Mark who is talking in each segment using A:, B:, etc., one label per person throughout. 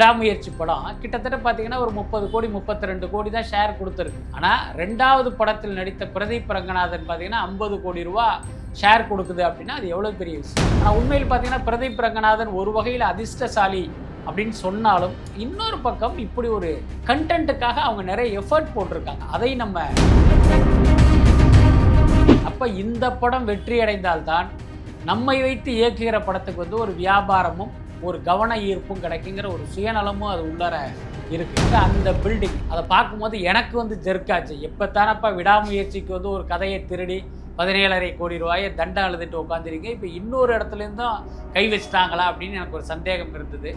A: விடாமுயற்சி படம் கிட்டத்தட்ட பார்த்தீங்கன்னா ஒரு முப்பது கோடி முப்பத்தி ரெண்டு கோடி தான் ஷேர் கொடுத்துருக்கு. ஆனால் ரெண்டாவது படத்தில் நடித்த பிரதீப் ரங்கநாதன் பார்த்தீங்கன்னா ஐம்பது கோடி ரூபா ஷேர் கொடுக்குது அப்படின்னா அது எவ்வளோ பெரிய விஷயம். ஆனால் உண்மையில் பார்த்தீங்கன்னா பிரதீப் ரங்கநாதன் ஒரு வகையில் அதிர்ஷ்டசாலி அப்படின்னு சொன்னாலும் இன்னொரு பக்கம் இப்படி ஒரு கண்டென்ட்டுக்காக அவங்க நிறைய எஃபர்ட் போட்டிருக்காங்க. அதை நம்ம அப்போ இந்த படம் வெற்றி அடைந்தால்தான் நம்மை வைத்து இயக்குகிற படத்துக்கு வந்து ஒரு வியாபாரமும் ஒரு கவன ஈர்ப்பும் கிடைக்குங்கிற ஒரு சுயநலமும் அது உள்ளார இருக்கு. அந்த பில்டிங் அதை பார்க்கும்போது எனக்கு வந்து ஜெர்க்காச்சு. எப்போ தானப்பா விடாமுயற்சிக்கு வந்து ஒரு கதையை திருடி பதினேழரை கோடி ரூபாயை தண்டை அழுதுட்டு உட்காந்துருக்கீங்க இப்போ இன்னொரு இடத்துல இருந்தும் கை வச்சுட்டாங்களா அப்படின்னு எனக்கு ஒரு சந்தேகம் இருந்தது.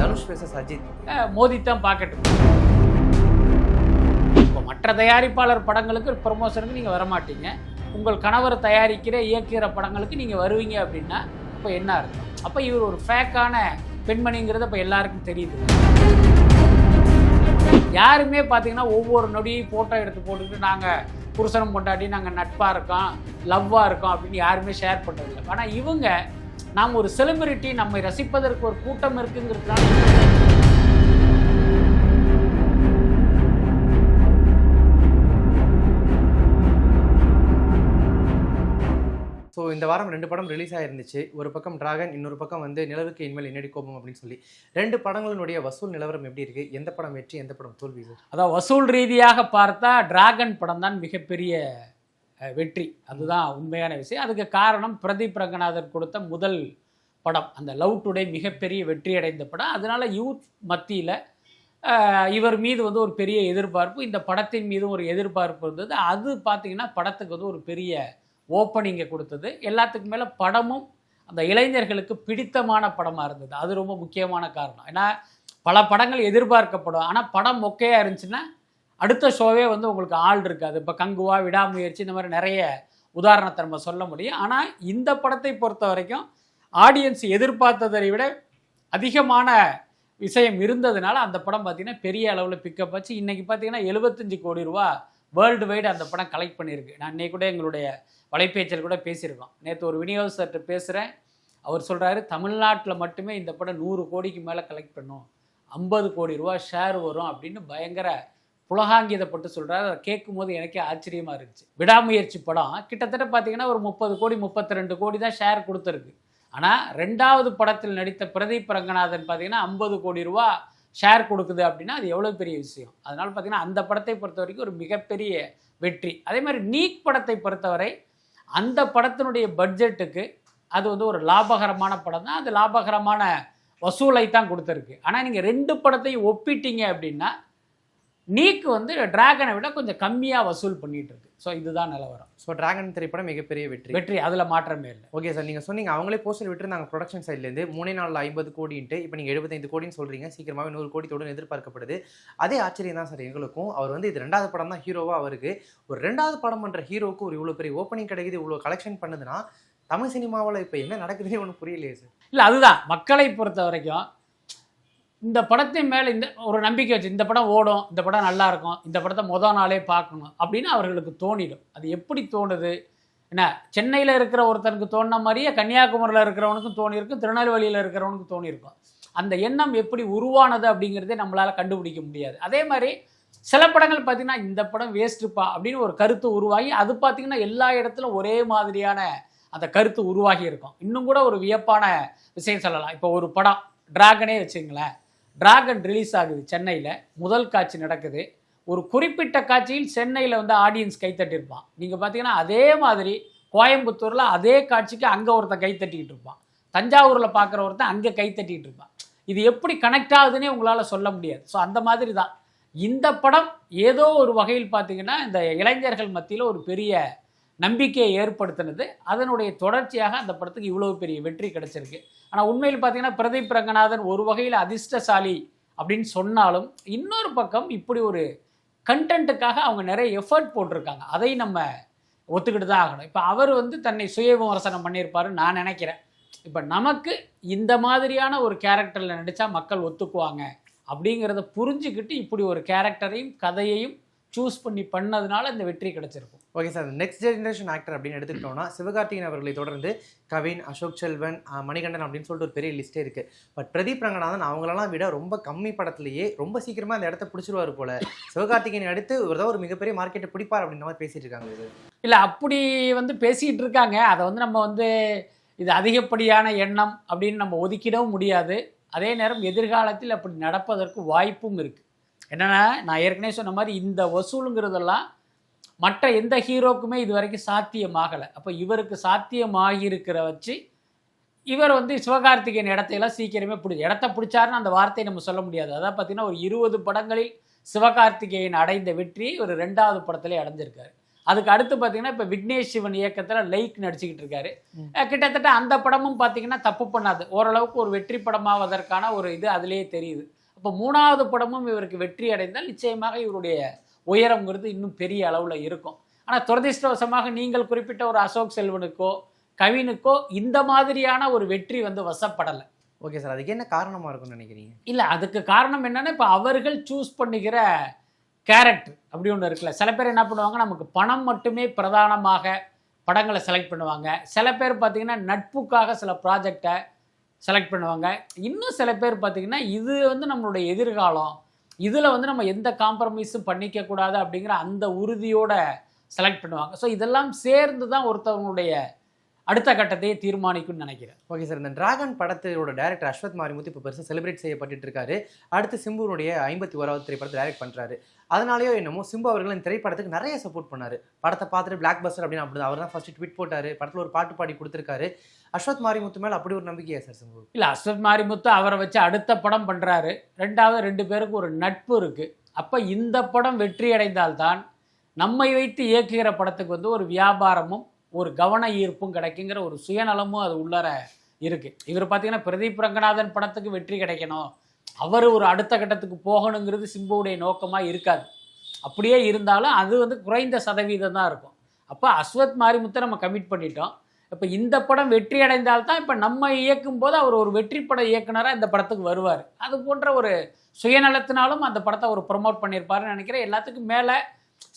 B: தனுஷ் பேசஸ் அஜித்.
A: மோதி தான் பார்க்கட்டும். இப்போ மற்ற தயாரிப்பாளர் படங்களுக்கு ப்ரமோஷனுக்கு நீங்கள் வரமாட்டீங்க. உங்கள் கணவர் தயாரிக்கிற இயக்குகிற படங்களுக்கு நீங்கள் வருவீங்க அப்படின்னா இப்போ என்ன அர்த்தம்? அப்போ இவர் ஒரு ஃபேக்கான பெண்மணிங்கிறது இப்போ எல்லாருக்கும் தெரியுது. யாருமே பார்த்தீங்கன்னா ஒவ்வொரு நொடியும் ஃபோட்டோ எடுத்து போட்டுக்கிட்டு நாங்கள் புருஷனம் கொண்டாடி நாங்கள் நட்பாக இருக்கோம் லவ்வாக இருக்கோம் அப்படின்னு யாருமே ஷேர் பண்ணுறதில்ல ஆனால் இவங்க நாம் ஒரு செலிபிரிட்டி நம்மை ரசிப்பதற்கு ஒரு கூட்டம் இருக்குங்கிறதுனால
B: இந்த வாரம் ரெண்டு படம் ரிலீஸ் ஆயிருந்துச்சு. ஒரு பக்கம் டிராகன் இன்னொரு பக்கம் வந்து நிலவுக்கு இனிமேல் என்னடி கோபம் அப்படின்னு சொல்லி. ரெண்டு படங்களினுடைய வசூல் நிலவரம் எப்படி இருக்கு? எந்த படம் வெற்றி எந்த படம் தோல்வி சார்?
A: அதான் வசூல் ரீதியாக பார்த்தா டிராகன் படம் தான் மிகப்பெரிய வெற்றி. அதுதான் உண்மையான விஷயம். அதுக்கு காரணம் பிரதீப் ரங்கநாதன் கொடுத்த முதல் படம். அந்த லவ் டுடே மிகப்பெரிய வெற்றி அடைந்த படம். அதனால யூத் மத்தியில் இவர் மீது வந்து ஒரு பெரிய எதிர்பார்ப்பு இந்த படத்தின் மீதும் ஒரு எதிர்பார்ப்பு இருந்தது. அது பார்த்தீங்கன்னா படத்துக்கு வந்து ஒரு பெரிய ஓப்பனிங்கை கொடுத்தது. எல்லாத்துக்கும் மேலே படமும் அந்த இளைஞர்களுக்கு பிடித்தமான படமாக இருந்தது. அது ரொம்ப முக்கியமான காரணம். ஏன்னா பல படங்கள் எதிர்பார்க்கப்படும். ஆனால் படம் மொக்கையாக இருந்துச்சுன்னா அடுத்த ஷோவே வந்து உங்களுக்கு ஆள் இருக்காது. இப்போ கங்குவா விடாமுயற்சி இந்த மாதிரி நிறைய உதாரணத்தை நம்ம சொல்ல முடியும். ஆனால் இந்த படத்தை பொறுத்த வரைக்கும் ஆடியன்ஸ் எதிர்பார்த்ததை விட அதிகமான விஷயம் இருந்ததுனால அந்த படம் பார்த்தீங்கன்னா பெரிய அளவில் பிக்கப் ஆச்சு. இன்றைக்கி பார்த்தீங்கன்னா எழுபத்தஞ்சு கோடி ரூபா வேர்ல்டு வைடு அந்த படம் கலெக்ட் பண்ணியிருக்கு. நான் இன்னைக்கு கூட எங்களுடைய வலைபேச்சில் கூட பேசியிருக்கோம். நேற்று ஒரு விநியோகஸ்தர்கிட்ட பேசுகிறேன் அவர் சொல்கிறாரு தமிழ்நாட்டில் மட்டுமே இந்த படம் நூறு கோடிக்கு மேலே கலெக்ட் பண்ணும். ஐம்பது கோடி ரூபா ஷேர் வரும் அப்படின்னு பயங்கர புலகாங்கிதப்பட்டு சொல்கிறாரு அதை கேட்கும் போது எனக்கே ஆச்சரியமாக இருந்துச்சு. விடாமுயற்சி படம். கிட்டத்தட்ட பார்த்தீங்கன்னா ஒரு முப்பது கோடி முப்பத்தி ரெண்டு கோடி தான் ஷேர் கொடுத்துருக்கு. ஆனால் ரெண்டாவது படத்தில் நடித்த பிரதீப் ரங்கநாதன் பார்த்தீங்கன்னா ஐம்பது கோடி ரூபா ஷேர் கொடுக்குது அப்படின்னா அது எவ்வளோ பெரிய விஷயம்? அதனால் பார்த்தீங்கன்னா அந்த படத்தை பொறுத்த வரைக்கும் ஒரு மிகப்பெரிய வெற்றி. அதே மாதிரி நீக் படத்தை பொறுத்தவரை அந்த படத்தினுடைய பட்ஜெட்டுக்கு அது வந்து ஒரு லாபகரமான படம் தான் அது லாபகரமான வசூலை தான் கொடுத்துருக்கு. ஆனால் நீங்கள் ரெண்டு படத்தையும் ஒப்பிட்டீங்க அப்படின்னா நீக்கு வந்து டிராகனை விட கொஞ்சம் கம்மியாக வசூல் பண்ணிட்டு இருக்கு ஸோ இதுதான் நிலவரம்.
B: ஸோ டிராகன் திரைப்படம் மிகப்பெரிய வெற்றி.
A: வெற்றி. அதில் மாற்றமே இல்லை.
B: ஓகே சார் நீங்கள் சொன்னீங்க அவங்களே போஸ்டர் விட்டுருந்தாங்க ப்ரொடக்ஷன் சைட்லேருந்து மூணே நாளில் ஐம்பது கோடின்ட்டு இப்போ நீங்கள் எழுபத்தைந்து கோடின்னு சொல்கிறீங்க சீக்கிரமாகவே நூறு கோடி தொடும் எதிர்பார்க்கப்படுது. அதே ஆச்சரியம் தான் சார் எங்களுக்கும். அவர் வந்து இது ரெண்டாவது படம் தான் ஹீரோவாக அவருக்கு. ஒரு ரெண்டாவது படம் பண்ணுற ஹீரோவுக்கு ஒரு இவ்வளோ பெரிய ஓப்பனிங் கிடைக்குது இவ்வளோ கலெக்ஷன் பண்ணுதுன்னா தமிழ் சினிமாவில் இப்போ என்ன நடக்குதுன்னு ஒன்றும் புரியலையே சார்
A: இல்லை அதுதான். மக்களை பொறுத்த வரைக்கும் இந்த படத்தின் மேலே இந்த ஒரு நம்பிக்கை வச்சு இந்த படம் ஓடும் இந்த படம் நல்லா இருக்கும் இந்த படத்தை மொதல் நாளே பார்க்கணும் அப்படின்னு அவர்களுக்கு தோணிடும். அது எப்படி தோணுது? என்ன சென்னையில் இருக்கிற ஒருத்தனுக்கு தோணுன மாதிரியே கன்னியாகுமரியில் இருக்கிறவனுக்கும் தோணியிருக்கும் திருநெல்வேலியில் இருக்கிறவனுக்கும் தோணியிருக்கும். அந்த எண்ணம் எப்படி உருவானது அப்படிங்கிறதே நம்மளால் கண்டுபிடிக்க முடியாது. அதே மாதிரி சில படங்கள் பார்த்தீங்கன்னா இந்த படம் வேஸ்ட்டுப்பா அப்படின்னு ஒரு கருத்து உருவாகி அது பார்த்தீங்கன்னா எல்லா இடத்துலும் ஒரே மாதிரியான அந்த கருத்து உருவாகி இருக்கும். இன்னும் கூட ஒரு வியப்பான விஷயம் சொல்லலாம். இப்போ ஒரு படம் ட்ராகனே வச்சுங்களேன் டிராகன் ரிலீஸ் ஆகுது சென்னையில். முதல் காட்சி நடக்குது. ஒரு குறிப்பிட்ட காட்சியில் சென்னையில் வந்து ஆடியன்ஸ் கைத்தட்டியிருப்பான். நீங்கள் பார்த்தீங்கன்னா அதே மாதிரி கோயம்புத்தூரில் அதே காட்சிக்கு அங்கே ஒருத்தன் கைத்தட்டிக்கிட்டு இருப்பான். தஞ்சாவூரில் பார்க்குற ஒருத்தன் அங்கே கைத்தட்டிகிட்டு இருப்பான். இது எப்படி கனெக்ட் ஆகுதுன்னே உங்களால் சொல்ல முடியாது. ஸோ அந்த மாதிரி தான். இந்த படம் ஏதோ ஒரு வகையில் பார்த்தீங்கன்னா இந்த இளைஞர்கள் மத்தியில் ஒரு பெரிய நம்பிக்கையை ஏற்படுத்தினது. அதனுடைய தொடர்ச்சியாக அந்த படத்துக்கு இவ்வளோ பெரிய வெற்றி கிடச்சிருக்கு. ஆனால் உண்மையில் பார்த்தீங்கன்னா பிரதீப் ரங்கநாதன் ஒரு வகையில் அதிர்ஷ்டசாலி அப்படின்னு சொன்னாலும் இன்னொரு பக்கம் இப்படி ஒரு கண்டென்ட்டுக்காக அவங்க நிறைய எஃபர்ட் போட்டிருக்காங்க. அதை நம்ம ஒத்துக்கிட்டு தான் ஆகணும். இப்போ அவர் வந்து தன்னை சுய விமர்சனம் பண்ணியிருப்பாருன்னு நான் நினைக்கிறேன். இப்போ நமக்கு இந்த மாதிரியான ஒரு கேரக்டரில் நடித்தா மக்கள் ஒத்துக்குவாங்க அப்படிங்கிறத புரிஞ்சுக்கிட்டு இப்படி ஒரு கேரக்டரையும் கதையையும் சூஸ் பண்ணி பண்ணதுனால இந்த வெற்றி கிடைச்சிருக்கும்.
B: Okay sir next generation actor அப்படின்னு எடுத்துக்கிட்டோம்னா சிவகார்த்திகேயன் அவர்களை தொடர்ந்து கவின் அசோக் செல்வன் மணிகண்டன் அப்படின்னு சொல்லிட்டு ஒரு பெரிய லிஸ்டே இருக்கு. பட் பிரதீப் ரங்கநாதன் அவங்களெல்லாம் விட ரொம்ப கம்மி படத்துலயே ரொம்ப சீக்கிரமா அந்த இடத்த பிடிச்சிருவாரு போல. சிவகார்த்திகேயன் அடுத்து ஒரு ஏதோ ஒரு மிகப்பெரிய மார்க்கெட்டை பிடிப்பார் அப்படின்ற மாதிரி பேசிட்டு இருக்காங்க இது.
A: இல்லை அப்படி வந்து பேசிகிட்டு இருக்காங்க. அதை வந்து நம்ம வந்து இது அதிகப்படியான எண்ணம் அப்படின்னு நம்ம ஒதுக்கிடவும் முடியாது. அதே நேரம் எதிர்காலத்தில் அப்படி நடப்பதற்கு வாய்ப்பும் இருக்குது என்னென்னா நான் ஏற்கனவே சொன்ன மாதிரி இந்த வசூலுங்கிறதெல்லாம் மற்ற எந்த ஹீரோக்குமே இது வரைக்கும் சாத்தியமாகலை. அப்போ இவருக்கு சாத்தியமாகியிருக்கிற வச்சு இவர் வந்து சிவகார்த்திகேயன் இடத்தையெல்லாம் சீக்கிரமே பிடி இடத்த பிடிச்சாருன்னு அந்த வார்த்தையை நம்ம சொல்ல முடியாது. அதான் பார்த்தீங்கன்னா ஒரு இருபது படங்களில் சிவகார்த்திகேயன் அடைந்த வெற்றியை ஒரு ரெண்டாவது படத்திலே அடைஞ்சிருக்காரு. அதுக்கு அடுத்து பார்த்தீங்கன்னா இப்போ விக்னேஷ் சிவன் இயக்கத்தில் லைக் நடிச்சுக்கிட்டு இருக்காரு. கிட்டத்தட்ட அந்த படமும் பார்த்தீங்கன்னா தப்பு பண்ணாது. ஓரளவுக்கு ஒரு வெற்றி படமாவதற்கான ஒரு இது அதிலேயே தெரியுது. அப்போ மூணாவது படமும் இவருக்கு வெற்றி அடைந்தால் நிச்சயமாக இவருடைய உயரம்ங்கிறது இன்னும் பெரிய அளவில் இருக்கும். ஆனால் துரதிர்ஷ்டவசமாக நீங்கள் குறிப்பிட்ட ஒரு அசோக் செல்வனுக்கோ கவினுக்கோ இந்த மாதிரியான ஒரு வெற்றி வந்து வசப்படலை.
B: ஓகே சார் அதுக்கு என்ன காரணமா இருக்கும்னு நினைக்கிறீங்க?
A: இல்லை அதுக்கு காரணம் என்னன்னா இப்போ அவர்கள் சூஸ் பண்ணிக்கிற கேரக்டர் அப்படி ஒன்று இருக்குல்ல. சில பேர் என்ன பண்ணுவாங்க நமக்கு பணம் மட்டுமே பிரதானமாக படங்களை செலக்ட் பண்ணுவாங்க. சில பேர் பார்த்தீங்கன்னா நட்புக்காக சில ப்ராஜெக்டை செலக்ட் பண்ணுவாங்க. இன்னும் சில பேர் பார்த்தீங்கன்னா இது வந்து நம்மளுடைய எதிர்காலம். இதில் வந்து நம்ம எந்த காம்ப்ரமைஸும் பண்ணிக்கக்கூடாது அப்படிங்கிற அந்த உறுதியோட செலக்ட் பண்ணுவாங்க. ஸோ இதெல்லாம் சேர்ந்து தான் ஒருத்தவங்களுடைய அடுத்த கட்டத்தையே தீர்மானிக்கும்னு நினைக்கிறேன்.
B: ஓகே சார் இந்த டிராகன் படத்தோட டேரக்டர் அஸ்வத் மாரிமுத்து இப்போ பெருசாக செலிப்ரேட் செய்யப்பட்டு இருக்காரு. அடுத்து சிம்புனுடைய ஐம்பத்தி ஓராவது திரைப்படத்தை டைரக்ட் பண்ணுறாரு அதனாலேயோ என்னமோ சிம்பு அவர்கள் இந்த திரைப்படத்துக்கு நிறைய சப்போர்ட் பண்ணார். படத்தை பார்த்துட்டு பிளாக் பஸ்டர் அப்படின்னு அப்படி அவர் தான் ஃபர்ஸ்ட் ட்வீட் போட்டார். படத்தில் ஒரு பாட்டு பாடி கொடுத்துருக்காரு. அஸ்வத் மாரிமுத்து மேலே அப்படி ஒரு நம்பிக்கையா சார் சிம்பு?
A: இல்லை அஸ்வத் மாரிமுத்து அவரை வச்சு அடுத்த படம் பண்ணுறாரு ரெண்டாவது ரெண்டு பேருக்கு ஒரு நட்பு இருக்குது அப்போ இந்த படம் வெற்றி அடைந்தால்தான் நம்மை வைத்து இயக்குகிற படத்துக்கு வந்து ஒரு வியாபாரமும் ஒரு கவன ஈர்ப்பும் கிடைக்குங்கிற ஒரு சுயநலமும் அது உள்ளார இருக்குது இவர் பார்த்தீங்கன்னா பிரதீப் ரங்கநாதன் படத்துக்கு வெற்றி கிடைக்கணும். அவர் ஒரு அடுத்த கட்டத்துக்கு போகணுங்கிறது சிம்புவுடைய நோக்கமாக இருக்காது. அப்படியே இருந்தாலும் அது வந்து குறைந்த சதவீதம் தான் இருக்கும். அப்போ அஸ்வத் மாரிமுத்தை நம்ம கமிட் பண்ணிட்டோம். இப்போ இந்த படம் வெற்றி அடைந்தால்தான் இப்போ நம்ம இயக்கும் போது அவர் ஒரு வெற்றி பட இயக்குனராக இந்த படத்துக்கு வருவார். அது போன்ற ஒரு சுயநலத்தினாலும் அந்த படத்தை அவர் ப்ரொமோட் பண்ணியிருப்பாருன்னு நினைக்கிறேன். எல்லாத்துக்கும் மேலே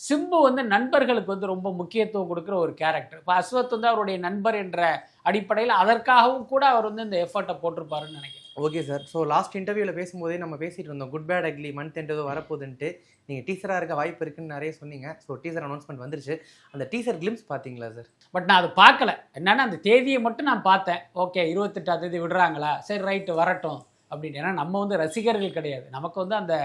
A: சிம்பு வந்து நண்பர்களுக்கு வந்து ரொம்ப முக்கியத்துவம் கொடுக்குற ஒரு கேரக்டர் இப்போ அஸ்வத் வந்து அவருடைய நண்பர் என்ற அடிப்படையில் அதற்காகவும் கூட அவர் வந்து இந்த எஃபர்ட்டை போட்டிருப்பாருன்னு நினைக்கிறேன்.
B: ஓகே சார் ஸோ லாஸ்ட் இன்டர்வியூவில் பேசும்போதே நம்ம பேசிட்டு இருந்தோம். குட் பேட் அக்லி மந்த் ஏதோ வரப்போகுதுன்ட்டு. நீங்கள் டீசராக இருக்க வாய்ப்பு இருக்குன்னு நிறைய சொன்னீங்க. ஸோ டீசர் அனௌன்ஸ்மெண்ட் வந்துருச்சு. அந்த டீசர் கிளிம்ஸ் பார்த்தீங்களா சார்
A: பட் நான் அதை பார்க்கல. என்னென்னா அந்த தேதியை மட்டும் நான் பார்த்தேன். ஓகே இருபத்தெட்டாம் தேதி விடுறாங்களா? சரி ரைட்டு வரட்டும். அப்படின்னு ஏன்னா நம்ம வந்து ரசிகர்கள் கிடையாது. நமக்கு வந்து அந்த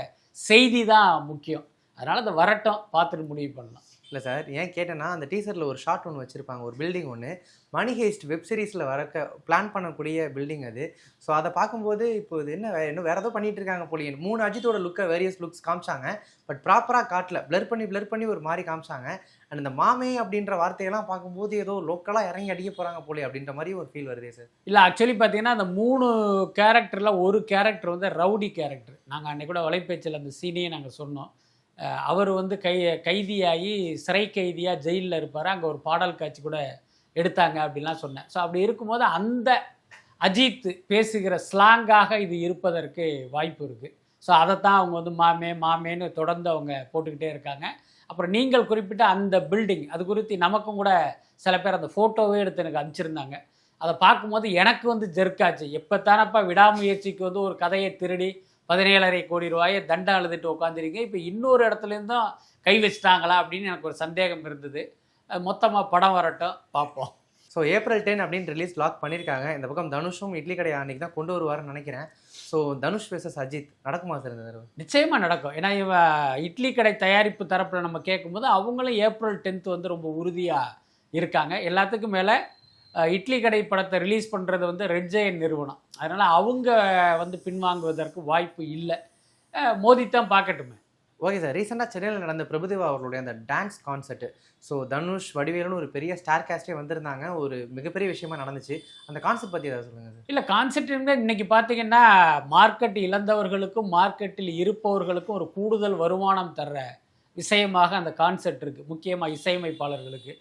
A: செய்தி தான் முக்கியம். அதனால் அதை வரட்டும். பார்த்துட்டு முடிவு பண்ணலாம்.
B: இல்லை சார். ஏன் கேட்டேன்னா அந்த டீசரில் ஒரு ஷார்ட் ஒன்று வச்சுருப்பாங்க. ஒரு பில்டிங் ஒன்று மணி ஹேஸ்ட் வெப் சீரிஸில் வரக்க பிளான் பண்ணக்கூடிய பில்டிங் அது. ஸோ அதை பார்க்கும்போது இப்போ இது என்ன வே- இன்னும் வேறு ஏதோ பண்ணிகிட்டு இருக்காங்க போலியே. மூணு அஜித்தோட லுக்கை வேரியஸ் லுக்ஸ் காமிச்சாங்க. பட் ப்ராப்பராக காட்டல. ப்ளர் பண்ணி ப்ளர் பண்ணி ஒரு மாதிரி காமிச்சாங்க. அண்ட் இந்த மாமே அப்படின்ற வார்த்தையெல்லாம் பார்க்கும்போது ஏதோ லோக்கலாக இறங்கி அடிக்க போகிறாங்க போலே அப்படின்ற மாதிரி ஒரு ஃபீல் வருதே சார்.
A: இல்லை ஆக்சுவலி பார்த்தீங்கன்னா அந்த மூணு கேரக்டரில் ஒரு கேரக்டர் வந்து ரவுடி கேரக்டர் நாங்கள் அன்றைக்கூட வலைப்பேச்சில் அந்த சீனையே நாங்கள் சொன்னோம். அவர் வந்து கை கைதியாகி சிறை கைதியாக ஜெயிலில் இருப்பார். அங்கே ஒரு பாடல் காட்சி கூட எடுத்தாங்க அப்படின்லாம் சொன்னேன். ஸோ அப்படி இருக்கும்போது அந்த அஜித் பேசுகிற ஸ்லாங்காக இது இருப்பதற்கு வாய்ப்பு இருக்குது ஸோ அதைத்தான் அவங்க வந்து மாமே மாமேன்னு தொடர்ந்து அவங்க போட்டுக்கிட்டே இருக்காங்க. அப்புறம் நீங்கள் குறிப்பிட்ட அந்த பில்டிங் அது குறித்து நமக்கும் கூட சில பேர் அந்த ஃபோட்டோவே எடுத்து எனக்கு அனுப்பிச்சிருந்தாங்க. அதை பார்க்கும்போது எனக்கு வந்து ஜெர்க்காச்சு எப்போ தானப்பா விடாமுயற்சிக்கு வந்து ஒரு கதையை திருடி பதினேழரை கோடி ரூபாயை தண்டை அழுதுட்டு உட்காந்துருக்கீங்க இப்போ இன்னொரு இடத்துல இருந்தும் கை வச்சிட்டாங்களா அப்படின்னு எனக்கு ஒரு சந்தேகம் இருந்தது. மொத்தமாக படம் வரட்டும். பார்ப்போம்.
B: ஸோ ஏப்ரல் டென் அப்படின்னு ரிலீஸ் லாக் பண்ணியிருக்காங்க. இந்த பக்கம் தனுஷும் இட்லி கடை அன்னைக்கு தான் கொண்டு வருவாருன்னு நினைக்கிறேன். ஸோ தனுஷ் versus அஜித் நடக்குமா சார் இந்த தடவை?
A: நிச்சயமாக நடக்கும். ஏன்னா இவ இட்லி கடை தயாரிப்பு தரப்பில் நம்ம கேட்கும்போது அவங்களும் ஏப்ரல் டென்த் வந்து ரொம்ப உறுதியாக இருக்காங்க. எல்லாத்துக்கும் மேலே இட்லி கடை படத்தை ரிலீஸ் பண்ணுறது வந்து ரெட் ஜெயன் நிறுவனம். அதனால் அவங்க வந்து பின்வாங்குவதற்கு வாய்ப்பு இல்லை. மோதி தான் பார்க்கட்டுமே.
B: ஓகே சார் ரீசெண்டாக சென்னையில் நடந்த பிரபுதேவா அவர்களுடைய அந்த டான்ஸ் கான்சர்ட் ஸோ தனுஷ் வடிவேலுன்னு ஒரு பெரிய ஸ்டார் காஸ்டே வந்திருந்தாங்க. ஒரு மிகப்பெரிய விஷயமா நடந்துச்சு. அந்த கான்செப்ட் பற்றி ஏதாவது சொல்லுங்கள் சார்.
A: இல்லை கான்செப்ட் இன்னைக்கு பார்த்தீங்கன்னா மார்க்கெட் இழந்தவர்களுக்கும் மார்க்கெட்டில் இருப்பவர்களுக்கும் ஒரு கூடுதல் வருமானம் தர்ற விஷயமாக அந்த கான்செப்ட் இருக்குது முக்கியமாக இசையமைப்பாளர்களுக்கு.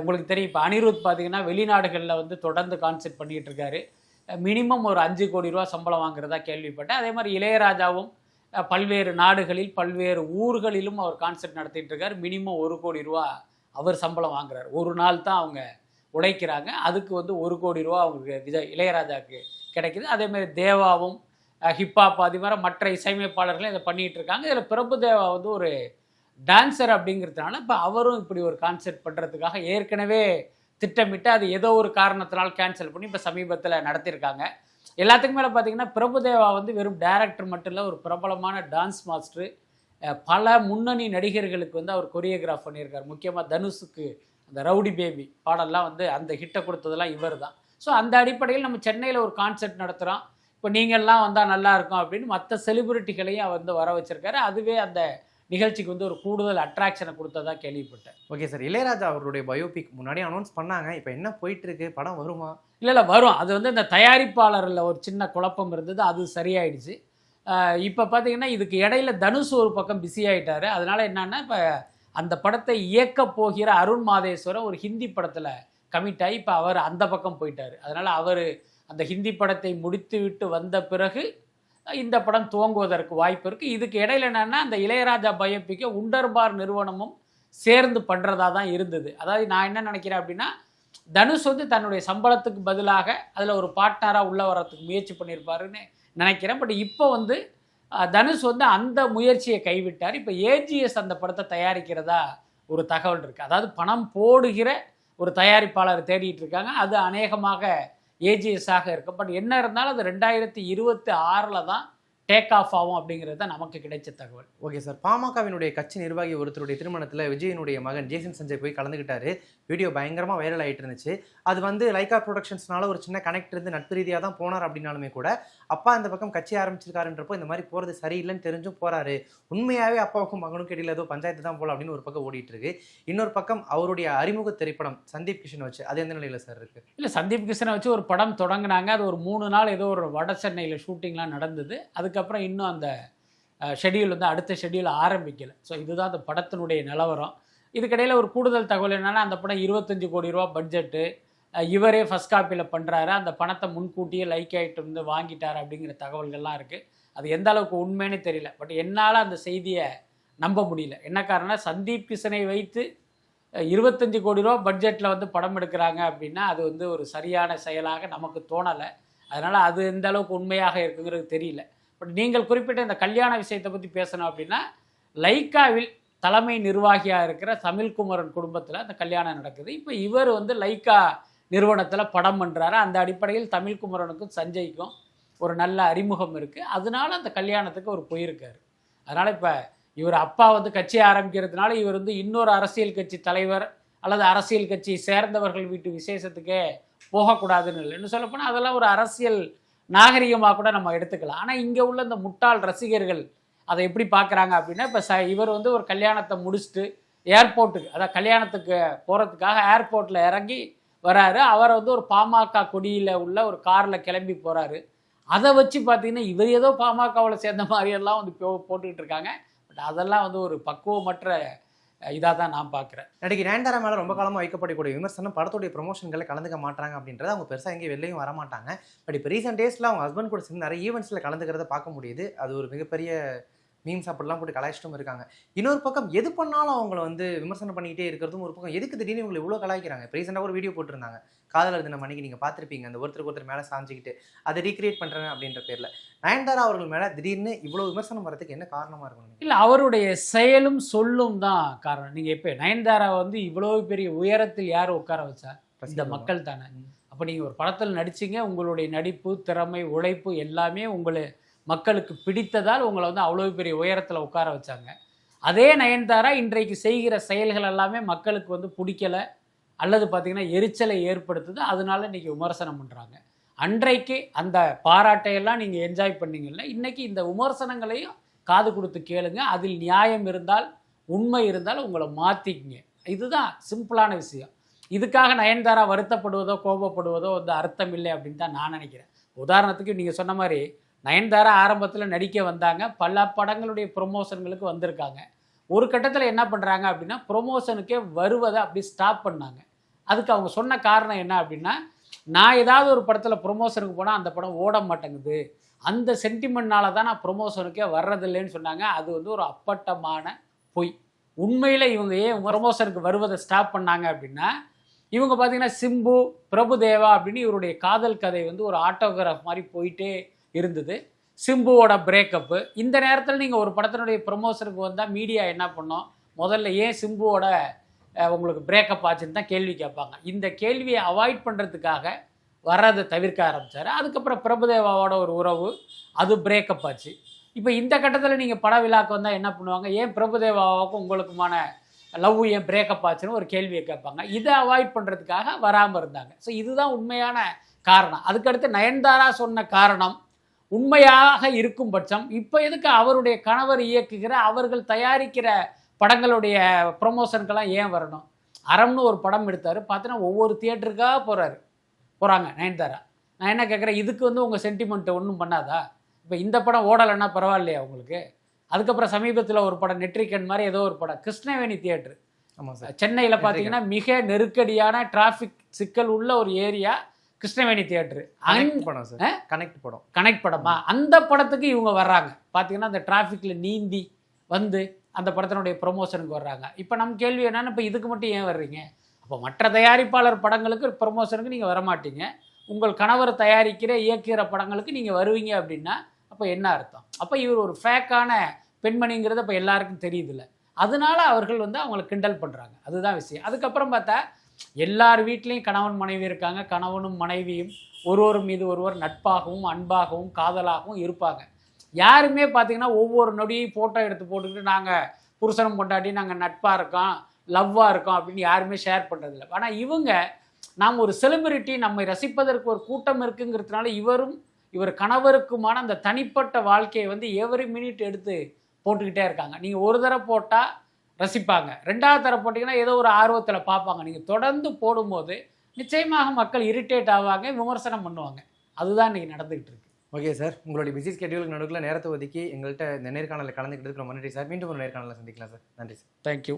A: உங்களுக்கு தெரியும் இப்போ அனிருத் பார்த்தீங்கன்னா வெளிநாடுகளில் வந்து தொடர்ந்து கான்செப்ட் பண்ணிகிட்டு இருக்காரு. மினிமம் ஒரு அஞ்சு கோடி ரூபா சம்பளம் வாங்குறதா கேள்விப்பட்டேன். அதே மாதிரி இளையராஜாவும் பல்வேறு நாடுகளில் பல்வேறு ஊர்களிலும் அவர் கான்சர்ட் நடத்திட்டு இருக்காரு. மினிமம் ஒரு கோடி ரூபா அவர் சம்பளம் வாங்குறாரு. ஒரு நாள் தான் அவங்க உழைக்கிறாங்க. அதுக்கு வந்து ஒரு கோடி ரூபா அவங்களுக்கு விஜய் இளையராஜாவுக்கு கிடைக்குது. அதே மாதிரி தேவாவும் ஹிப்ஹாப் அது மாதிரி மற்ற இசையமைப்பாளர்களும் இதை பண்ணிகிட்டு இருக்காங்க. இதில் பிரபு தேவா வந்து ஒரு டான்சர் அப்படிங்கிறதுனால இப்போ அவரும் இப்படி ஒரு கான்செர்ட் பண்ணுறதுக்காக ஏற்கனவே திட்டமிட்டு அது ஏதோ ஒரு காரணத்தினால் கேன்சல் பண்ணி இப்போ சமீபத்தில் நடத்தியிருக்காங்க. எல்லாத்துக்கும் மேலே பார்த்தீங்கன்னா பிரபுதேவா வந்து வெறும் டைரக்டர் மட்டும் இல்லை ஒரு பிரபலமான டான்ஸ் மாஸ்டர் பல முன்னணி நடிகர்களுக்கு வந்து அவர் கொரியோகிராஃப் பண்ணியிருக்கார். முக்கியமாக தனுஷுக்கு அந்த ரவுடி பேபி பாடல்லாம் வந்து அந்த ஹிட்டை கொடுத்ததெல்லாம் இவர் தான் ஸோ அந்த அடிப்படையில் நம்ம சென்னையில் ஒரு கான்சர்ட் நடத்துகிறோம் இப்போ நீங்கள்லாம் வந்தால் நல்லா இருக்கும் அப்படின்னு மற்ற செலிபிரிட்டிகளையும் அவர் வந்து வர வச்சுருக்காரு. அதுவே அந்த நிகழ்ச்சிக்கு வந்து ஒரு கூடுதல் அட்ராக்ஷனை கொடுத்ததா கேள்விப்பட்டேன்.
B: ஓகே சார் இளையராஜா அவருடைய பயோபிக் முன்னாடி அனௌன்ஸ் பண்ணாங்க. இப்போ என்ன போயிட்டு இருக்கு படம் வருமா?
A: இல்லை இல்லை வரும். அது வந்து இந்த தயாரிப்பாளரில் ஒரு சின்ன குழப்பம் இருந்தது. அது சரியாயிடுச்சு. இப்போ பார்த்தீங்கன்னா இதுக்கு இடையில தனுஷ் ஒரு பக்கம் பிஸி ஆயிட்டாரு. அதனால என்னன்னா இப்போ அந்த படத்தை இயக்க போகிற அருண் மாதேஸ்வரன் ஒரு ஹிந்தி படத்தில் கமிட் ஆகி இப்போ அவர் அந்த பக்கம் போயிட்டார். அதனால அவர் அந்த ஹிந்தி படத்தை முடித்து விட்டு வந்த பிறகு இந்த படம் துவங்குவதற்கு வாய்ப்பு இருக்குது இதுக்கு இடையில என்னென்னா அந்த இளையராஜா பயோபிக்கை உண்டர்பார் நிறுவனமும் சேர்ந்து பண்ணுறதா தான் இருந்தது. அதாவது நான் என்ன நினைக்கிறேன் அப்படின்னா தனுஷ் வந்து தன்னுடைய சம்பளத்துக்கு பதிலாக அதில் ஒரு பார்ட்னராக உள்ள வரத்துக்கு முயற்சி பண்ணியிருப்பாருன்னு நினைக்கிறேன். பட் இப்போ வந்து தனுஷ் வந்து அந்த முயற்சியை கைவிட்டார். இப்போ ஏஜிஎஸ் அந்த படத்தை தயாரிக்கிறதா ஒரு தகவல் இருக்குது அதாவது பணம் போடுகிற ஒரு தயாரிப்பாளர் தேடிட்டு இருக்காங்க. அது அநேகமாக ஏஜிஎஸ்ஸாக இருக்கும். பட் என்ன இருந்தாலும் அது ரெண்டாயிரத்தி இருபத்தி ஆறில் தான் டேக் ஆஃப் ஆகும் அப்படிங்கிறது தான் நமக்கு கிடைச்ச தகவல்.
B: ஓகே சார் பாமகவினுடைய கட்சி நிர்வாகி ஒருத்தருடைய திருமணத்தில் விஜயனுடைய மகன் ஜேசன் சஞ்சய் போய் கலந்துக்கிட்டாரு வீடியோ பயங்கரமாக வைரல் ஆகிட்டு இருந்துச்சு அது வந்து லைகா ப்ரொடக்ஷன்ஸ்னால ஒரு சின்ன கனெக்ட் இருந்து நட்பு ரீதியாக தான் போனார் அப்படின்னாலுமே கூட அப்பா இந்த பக்கம் கட்சி ஆரம்பிச்சிருக்காருன்றப்போ இந்த மாதிரி போகிறது சரியில்லைன்னு தெரிஞ்சும் போகிறாரு உண்மையாகவே அப்பாவுக்கும் மகனுக்கும் இடையில் ஏதோ பஞ்சாயத்து தான் போல அப்படின்னு ஒரு பக்கம் ஓடிட்டு இருக்கு இன்னொரு பக்கம் அவருடைய அறிமுக திரைப்படம் சந்தீப் கிஷன் வச்சு அது எந்த நிலையில் சார் இருக்கு?
A: இல்லை சந்தீப் கிருஷ்ணனை வச்சு ஒரு படம் தொடங்கினாங்க. அது ஒரு மூணு நாள் ஏதோ ஒரு வட சென்னையில் ஷூட்டிங்லாம் நடந்தது. அதுக்கப்புறம் இன்னும் அந்த ஷெடியூல் வந்து அடுத்த ஷெடியூல் ஆரம்பிக்கலை. ஸோ இதுதான் அந்த படத்தினுடைய நிலவரம். இதுக்கிடையில் ஒரு கூடுதல் தகவல் என்னென்னா அந்த படம் இருபத்தஞ்சி கோடி ரூபா பட்ஜெட்டு இவரே ஃபஸ்ட் காப்பியில் பண்ணுறாரு அந்த பணத்தை முன்கூட்டியே லைக் ஆகிட்டு வந்து வாங்கிட்டார் அப்படிங்கிற தகவல்கள்லாம் இருக்குது அது எந்த அளவுக்கு உண்மைன்னு தெரியல. பட் என்னால் அந்த செய்தியை நம்ப முடியல. என்ன காரணம் சந்தீப் கிஷனை வைத்து இருபத்தஞ்சி கோடி ரூபா பட்ஜெட்டில் வந்து படம் எடுக்கிறாங்க அப்படின்னா அது வந்து ஒரு சரியான செயலாக நமக்கு தோணலை. அதனால் அது எந்த அளவுக்கு உண்மையாக இருக்குங்கிறது தெரியல. பட் நீங்கள் குறிப்பிட்ட இந்த கல்யாண விஷயத்தை பற்றி பேசணும் அப்படின்னா லைக்காவில் தலைமை நிர்வாகியாக இருக்கிற தமிழ்குமரன் குடும்பத்தில் அந்த கல்யாணம் நடக்குது. இப்போ இவர் வந்து லைக்கா நிறுவனத்தில் படம் பண்ணுறாரு அந்த அடிப்படையில் தமிழ்குமரனுக்கும் சஞ்சய்க்கும் ஒரு நல்ல அறிமுகம் இருக்குது அதனால அந்த கல்யாணத்துக்கு அவர் போயிருக்காரு. அதனால் இப்போ இவர் அப்பா வந்து கட்சியை ஆரம்பிக்கிறதுனால இவர் வந்து இன்னொரு அரசியல் கட்சி தலைவர் அல்லது அரசியல் கட்சி சேர்ந்தவர்கள் வீட்டு விசேஷத்துக்கே போகக்கூடாதுன்னு இல்லை இன்னும் சொல்லப்போனால் அதெல்லாம் ஒரு அரசியல் நாகரிகமாக கூட நம்ம எடுத்துக்கலாம். ஆனால் இங்கே உள்ள இந்த முட்டாள் ரசிகர்கள் அதை எப்படி பார்க்குறாங்க அப்படின்னா இப்போ ச இவர் வந்து ஒரு கல்யாணத்தை முடிச்சுட்டு ஏர்போர்ட்டுக்கு அதாவது கல்யாணத்துக்கு போகிறதுக்காக ஏர்போர்ட்டில் இறங்கி வராரு. அவர் வந்து ஒரு பாமக கொடியில் உள்ள ஒரு காரில் கிளம்பி போகிறாரு அதை வச்சு பார்த்தீங்கன்னா இவர் ஏதோ பாமகவில் சேர்ந்த மாதிரியெல்லாம் வந்து போ போட்டுக்கிட்டு இருக்காங்க. பட் அதெல்லாம் வந்து ஒரு பக்குவமற்ற இதாக தான் நான் பார்க்குறேன்.
B: நடிகை நயன்தாரா மேலே ரொம்ப காலமாக வைக்கப்படக்கூடிய விமர்சனம் படத்துடைய ப்ரொமோஷன்களை கலந்துக்க மாட்டாங்க அப்படின்றது அவங்க பெருசாக எங்கேயும் வெளிலையும் வர மாட்டாங்க. பட் இப்போ ரீசெண்ட் டேஸில் அவங்க ஹஸ்பண்ட் கூட சேர்ந்து நிறைய ஈவெண்ட்ஸில் கலந்துக்கிறத பார்க்க முடியுது. அது ஒரு மிகப்பெரிய மீம்ஸ் அப்படிலாம் போட்டு கலாய்ச்சிட்டும் இருக்காங்க. இன்னொரு பக்கம் எது பண்ணாலும் அவங்கள வந்து விமர்சனம் பண்ணிக்கிட்டே இருக்கிறதும் ஒரு பக்கம். எதுக்கு திடீர்னு இவங்களை இவ்வளோ கலாய்க்கிறாங்க? இப்போ ரீசெண்டாக ஒரு வீடியோ போட்டிருந்தாங்க. காதலர் தினம் அன்னைக்கு நீங்கள் பார்த்துருப்பீங்க. அந்த ஒருத்தருக்கு ஒருத்தர் மேலே சாஞ்சிக்கிட்டு அதை ரீக்ரியேட் பண்ணுறேன் அப்படின்ற பேரில். நயன்தாரா அவர்கள் மேலே திடீர்னு இவ்வளோ விமர்சனம் வரதுக்கு என்ன காரணமாக இருக்கும்
A: இல்லை அவருடைய செயலும் சொல்லும் தான் காரணம். நீங்கள் எப்போ நயன்தாரா வந்து இவ்வளோ பெரிய உயரத்தில் யார் உட்கார வச்சா? இந்த மக்கள் தானே. அப்போ நீங்கள் ஒரு படத்தில் நடிச்சீங்க. உங்களுடைய நடிப்பு திறமை உழைப்பு எல்லாமே உங்களை மக்களுக்கு பிடித்ததால் உங்களை வந்து அவ்வளோ பெரிய உயரத்தில் உட்கார வச்சாங்க. அதே நயன்தாரா இன்றைக்கு செய்கிற செயல்கள் எல்லாமே மக்களுக்கு வந்து பிடிக்கல அல்லது பார்த்திங்கன்னா எரிச்சலை ஏற்படுத்துது. அதனால இன்றைக்கி விமர்சனம் பண்ணுறாங்க அன்றைக்கு அந்த பாராட்டையெல்லாம் நீங்கள் என்ஜாய் பண்ணீங்கல்ல இன்றைக்கி இந்த விமர்சனங்களையும் காது கொடுத்து கேளுங்க. அதில் நியாயம் இருந்தால் உண்மை இருந்தால் உங்களை மாற்றிக்கிங்க இதுதான் சிம்பிளான விஷயம். இதுக்காக நயன்தாரா வருத்தப்படுவதோ கோபப்படுவதோ வந்து அர்த்தம் இல்லை அப்படின்னு தான் நான் நினைக்கிறேன். உதாரணத்துக்கு நீங்கள் சொன்ன மாதிரி நயன்தாரா ஆரம்பத்தில் நடிக்க வந்தாங்க. பல படங்களுடைய ப்ரொமோஷன்களுக்கு வந்திருக்காங்க. ஒரு கட்டத்தில் என்ன பண்ணுறாங்க அப்படின்னா ப்ரொமோஷனுக்கே வருவதை அப்படி ஸ்டாப் பண்ணாங்க. அதுக்கு அவங்க சொன்ன காரணம் என்ன அப்படின்னா நான் ஏதாவது ஒரு படத்தில் ப்ரொமோஷனுக்கு போனால் அந்த படம் ஓட மாட்டேங்குது. அந்த சென்டிமெண்ட்னால தான் நான் ப்ரொமோஷனுக்கே வர்றதில்லைன்னு சொன்னாங்க. அது வந்து ஒரு அப்பட்டமான பொய். உண்மையில் இவங்க ஏன் ப்ரொமோஷனுக்கு வருவதை ஸ்டாப் பண்ணாங்க அப்படின்னா இவங்க பார்த்தீங்கன்னா சிம்பு பிரபுதேவா அப்படின்னு இவருடைய காதல் கதை வந்து ஒரு ஆட்டோகிராஃப் மாதிரி போயிட்டே இருந்தது. சிம்புவோட பிரேக்கப்பு இந்த நேரத்தில் நீங்கள் ஒரு படத்தினுடைய ப்ரொமோஷனுக்கு வந்தால் மீடியா என்ன பண்ணோம்? முதல்ல ஏன் சிம்புவோட உங்களுக்கு பிரேக்கப் ஆச்சுன்னு தான் கேள்வி கேட்பாங்க. இந்த கேள்வியை அவாய்ட் பண்ணுறதுக்காக வர்றதை தவிர்க்க ஆரம்பித்தார் அதுக்கப்புறம் பிரபுதேவாவோட ஒரு உறவு அது பிரேக்கப் ஆச்சு. இப்போ இந்த கட்டத்தில் நீங்கள் பட விழாக்கு வந்தால் என்ன பண்ணுவாங்க? ஏன் பிரபுதேவாவுக்கும் உங்களுக்குமான லவ் ஏன் பிரேக்கப் ஆச்சுன்னு ஒரு கேள்வியை கேட்பாங்க. இதை அவாய்ட் பண்ணுறதுக்காக வராமல் இருந்தாங்க. ஸோ இதுதான் உண்மையான காரணம். அதுக்கடுத்து நயன்தாரா சொன்ன காரணம் உண்மையாக இருக்கும் பட்சம். இப்போ எதுக்கு அவருடைய கணவர் இயக்குகிற அவர்கள் தயாரிக்கிற படங்களுடைய ப்ரொமோஷனுக்கெல்லாம் ஏன் வரணும்? அறம்னு ஒரு படம் எடுத்தார் பார்த்தீங்கன்னா ஒவ்வொரு தியேட்டருக்காக போகிறாரு போகிறாங்க நயன்தாரா. நான் என்ன கேட்குறேன் இதுக்கு வந்து உங்கள் சென்டிமெண்ட் ஒன்றும் பண்ணாதா? இப்போ இந்த படம் ஓடலைன்னா பரவாயில்லையா உங்களுக்கு? அதுக்கப்புறம் சமீபத்தில் ஒரு படம் நெட்ரிகன் மாதிரி ஏதோ ஒரு படம் கிருஷ்ணவேணி தியேட்டர்
B: ஆமாம் சார்.
A: சென்னையில் பார்த்தீங்கன்னா மிக நெருக்கடியான டிராஃபிக் சிக்கல் உள்ள ஒரு ஏரியா கிருஷ்ணவேணி தியேட்டர்.
B: கனெக்ட் படம் சார் கனெக்ட் படம்.
A: கனெக்ட் படமா? அந்த படத்துக்கு இவங்க வர்றாங்க. பார்த்தீங்கன்னா அந்த டிராஃபிக்கில் நீந்தி வந்து அந்த படத்தினுடைய ப்ரொமோஷனுக்கு வர்றாங்க. இப்போ நம்ம கேள்வி என்னன்னா இப்போ இதுக்கு மட்டும் ஏன் வர்றீங்க? அப்போ மற்ற தயாரிப்பாளர் படங்களுக்கு ப்ரொமோஷனுக்கு நீங்கள் வரமாட்டீங்க. உங்கள் கணவர் தயாரிக்கிற இயக்குகிற படங்களுக்கு நீங்கள் வருவீங்க அப்படின்னா அப்போ என்ன அர்த்தம்? அப்போ இவர் ஒரு ஃபேக்கான பெண்மணிங்கிறது அப்போ எல்லாருக்கும் தெரியுதுல்ல. அதனால அவர்கள் வந்து அவங்களை கிண்டல் பண்ணுறாங்க அதுதான் விஷயம். அதுக்கப்புறம் பார்த்தா எல்லார் வீட்லேயும் கணவன் மனைவி இருக்காங்க. கணவனும் மனைவியும் ஒருவர் மீது ஒருவர் நட்பாகவும் அன்பாகவும் காதலாகவும் இருப்பாங்க. யாருமே பார்த்தீங்கன்னா ஒவ்வொரு நொடியும் ஃபோட்டோ எடுத்து போட்டுக்கிட்டு நாங்கள் புருஷனும் கொண்டாடி நாங்கள் நட்பாக இருக்கோம் லவ்வாக இருக்கோம் அப்படின்னு யாருமே ஷேர் பண்ணுறதில்ல ஆனால் இவங்க நாம் ஒரு செலிபிரிட்டி நம்மை ரசிப்பதற்கு ஒரு கூட்டம் இருக்குங்கிறதுனால இவரும் இவர் கணவருக்குமான அந்த தனிப்பட்ட வாழ்க்கையை வந்து எவரி மினிட் எடுத்து போட்டுக்கிட்டே இருக்காங்க. நீங்கள் ஒரு தடவை போட்டால் ரசிப்பாங்க. ரெண்டாவது தடவை போட்டிங்கன்னா ஏதோ ஒரு ஆர்வத்தில் பார்ப்பாங்க. நீங்கள் தொடர்ந்து போடும்போது நிச்சயமாக மக்கள் இரிட்டேட் ஆவாங்க விமர்சனம் பண்ணுவாங்க. அதுதான் இன்னைக்கு நடந்துகிட்டு இருக்கு.
B: Okay sir. உங்களுடைய பிஸி ஸ்கெடியூலுக்கு நடுவில் நேரத்தை ஒதுக்கி எங்கள்கிட்ட இந்த நேர்காணலில் கலந்துக்கிட்டதுக்கு ரொம்ப நன்றி சார். மீண்டும் ஒரு நேர்காணலில் சந்திக்கலாம் சார். நன்றி சார்.
A: தேங்க்யூ